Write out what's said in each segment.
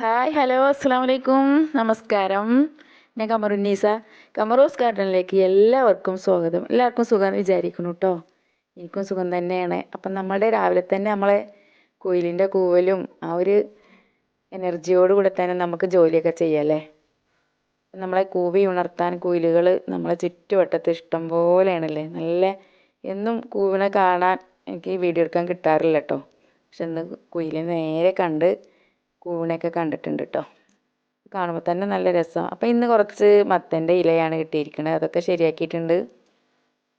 Hi hello അസ്സാം വലൈക്കും നമസ്കാരം. ഞാൻ കമറുന്നീസ കമറോസ് ഗാർഡനിലേക്ക് എല്ലാവർക്കും സ്വാഗതം. എല്ലാവർക്കും സുഖം വിചാരിക്കുന്നു കേട്ടോ എനിക്കും സുഖം തന്നെയാണ്. അപ്പം നമ്മളുടെ രാവിലെ തന്നെ നമ്മളെ കുയിലിന്റെ കൂവലും ആ ഒരു എനർജിയോട് കൂടെ തന്നെ നമുക്ക് ജോലിയൊക്കെ ചെയ്യാമല്ലേ നമ്മളെ കൂവി ഉണർത്താൻ കുയിലുകൾ നമ്മളെ ചുറ്റുവട്ടത്ത് ഇഷ്ടം പോലെയാണല്ലേ? നല്ല എന്നും കൂവിനെ കാണാൻ എനിക്ക് വീഡിയോ എടുക്കാൻ കിട്ടാറില്ല കേട്ടോ പക്ഷെ ഇന്ന് കുയിലിനെ നേരെ കണ്ട് കൂവിനെയൊക്കെ കണ്ടിട്ടുണ്ട് കേട്ടോ കാണുമ്പോൾ തന്നെ നല്ല രസം. അപ്പോൾ ഇന്ന് കുറച്ച് മത്തന്റെ ഇലയാണ് കിട്ടിയിരിക്കുന്നത് അതൊക്കെ ശരിയാക്കിയിട്ടുണ്ട്.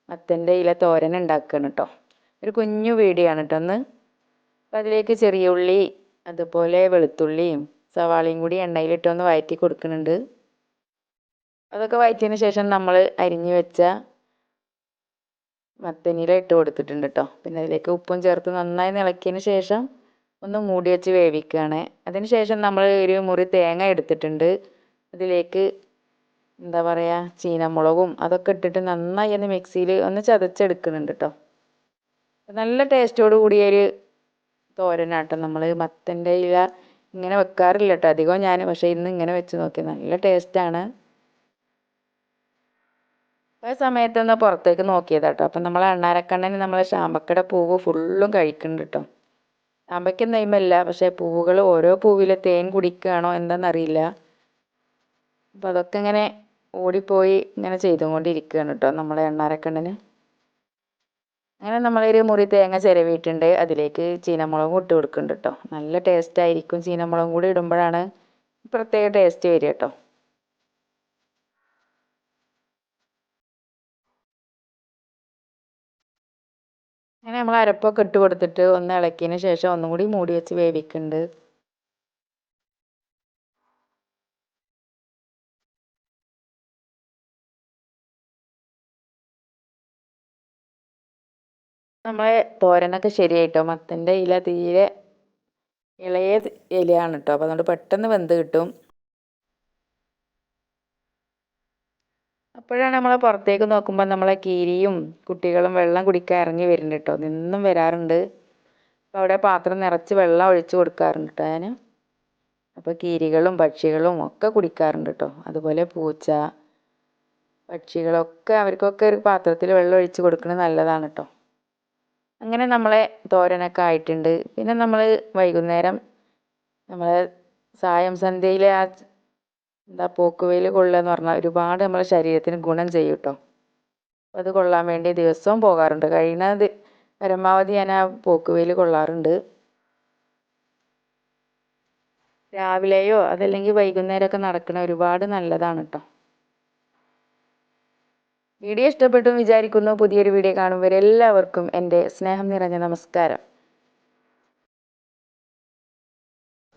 മത്തന്റെ ഇല തോരൻ ഉണ്ടാക്കുകയാണ് കേട്ടോ ഒരു കുഞ്ഞു വീഡിയോ ആണ് കേട്ടോ ഒന്ന് അതിലേക്ക് ചെറിയ ഉള്ളി അതുപോലെ വെളുത്തുള്ളിയും സവാളയും കൂടി എണ്ണയിലിട്ടൊന്ന് വഴറ്റി കൊടുക്കുന്നുണ്ട്. അതൊക്കെ വഴറ്റിയതിന് ശേഷം നമ്മൾ അരിഞ്ഞു വെച്ച മത്തനില ഇട്ട് കൊടുത്തിട്ടുണ്ട് കേട്ടോ പിന്നെ അതിലേക്ക് ഉപ്പും ചേർത്ത് നന്നായി ഇളക്കിയതിന് ശേഷം ഒന്ന് മൂടി വെച്ച് വേവിക്കുകയാണ് അതിന് ശേഷം നമ്മൾ ഒരു മുറി തേങ്ങ എടുത്തിട്ടുണ്ട്. അതിലേക്ക് എന്താ പറയുക ചീനമുളകും അതൊക്കെ ഇട്ടിട്ട് നന്നായി ഒന്ന് മിക്സിയിൽ ഒന്ന് ചതച്ചെടുക്കുന്നുണ്ട് കേട്ടോ നല്ല ടേസ്റ്റോട് കൂടിയൊരു തോരനാട്ടോ നമ്മൾ മത്തന്റെ ഇല ഇങ്ങനെ വെക്കാറില്ല കേട്ടോ അധികം ഞാൻ പക്ഷേ ഇന്ന് ഇങ്ങനെ വെച്ച് നോക്കി. നല്ല ടേസ്റ്റാണ്. ആ സമയത്തൊന്ന് പുറത്തേക്ക് നോക്കിയതാട്ടോ. അപ്പം നമ്മൾ അണ്ണാരക്കണ്ണന് നമ്മളെ ശാമ്പക്കട പൂവ് ഫുള്ളും കഴിക്കുന്നുണ്ട് കേട്ടോ ചാമ്പയ്ക്ക നെയ്മല്ല പക്ഷേ പൂവുകൾ ഓരോ പൂവിലെ തേൻ കുടിക്കുകയാണോ എന്താണെന്നറിയില്ല അപ്പം അതൊക്കെ ഇങ്ങനെ ഓടിപ്പോയി ഇങ്ങനെ ചെയ്തുകൊണ്ടിരിക്കുകയാണ് കേട്ടോ നമ്മളെ എണ്ണാരക്കണ്ണിന് അങ്ങനെ നമ്മളൊരു മുറി തേങ്ങ ചിരവിയിട്ടുണ്ട്. അതിലേക്ക് ചീനമുളകും ഇട്ട് കൊടുക്കുന്നുണ്ട് കേട്ടോ നല്ല ടേസ്റ്റ് ആയിരിക്കും ചീനമുളകും കൂടി ഇടുമ്പോഴാണ് പ്രത്യേക ടേസ്റ്റ് വരിക കേട്ടോ അങ്ങനെ നമ്മൾ അരപ്പൊക്കെ ഇട്ട് കൊടുത്തിട്ട് ഒന്ന് ഇളക്കിയതിന് ശേഷം ഒന്നും കൂടി മൂടി വെച്ച് വേവിക്കുന്നുണ്ട് നമ്മളെ തോരനൊക്കെ ശരിയായിട്ടോ? മത്തന്റെ ഇല തീരെ ഇളയ ഇലയാണ് കേട്ടോ അപ്പോൾ അതുകൊണ്ട് പെട്ടെന്ന് വെന്ത് കിട്ടും. അപ്പോഴാണ് നമ്മളെ പുറത്തേക്ക് നോക്കുമ്പോൾ നമ്മളെ കീരിയും കുട്ടികളും വെള്ളം കുടിക്കാൻ ഇറങ്ങി വരുന്നുണ്ട് കേട്ടോ. നിന്നും വരാറുണ്ട്. അപ്പോൾ അവിടെ പാത്രം നിറച്ച് വെള്ളം ഒഴിച്ച് കൊടുക്കാറുണ്ട് കേട്ടോ ഞാൻ അപ്പോൾ കീരികളും പക്ഷികളും ഒക്കെ കുടിക്കാറുണ്ട് കേട്ടോ. അതുപോലെ പൂച്ച പക്ഷികളൊക്കെ അവർക്കൊക്കെ ഒരു പാത്രത്തിൽ വെള്ളം ഒഴിച്ച് കൊടുക്കുന്നത് നല്ലതാണ് കേട്ടോ. അങ്ങനെ നമ്മളെ തോരനൊക്കെ ആയിട്ടുണ്ട്. പിന്നെ നമ്മൾ വൈകുന്നേരം നമ്മളെ സായം സന്ധ്യയിലെ ആ എന്താ പോക്കുവെയിൽ കൊള്ളുക എന്ന് പറഞ്ഞാൽ ഒരുപാട് നമ്മളെ ശരീരത്തിന് ഗുണം ചെയ്യും കേട്ടോ അത് കൊള്ളാൻ വേണ്ടി ദിവസവും പോകാറുണ്ട്. കഴിയുന്നത് പരമാവധി ഞാൻ ആ പോക്കുവെയിൽ കൊള്ളാറുണ്ട്. രാവിലെയോ അതല്ലെങ്കിൽ വൈകുന്നേരമൊക്കെ നടക്കണ ഒരുപാട് നല്ലതാണ് കേട്ടോ വീഡിയോ ഇഷ്ടപ്പെട്ടു വിചാരിക്കുന്നു. പുതിയൊരു വീഡിയോ കാണും. വരെ എല്ലാവർക്കും എന്റെ സ്നേഹം നിറഞ്ഞ നമസ്കാരം.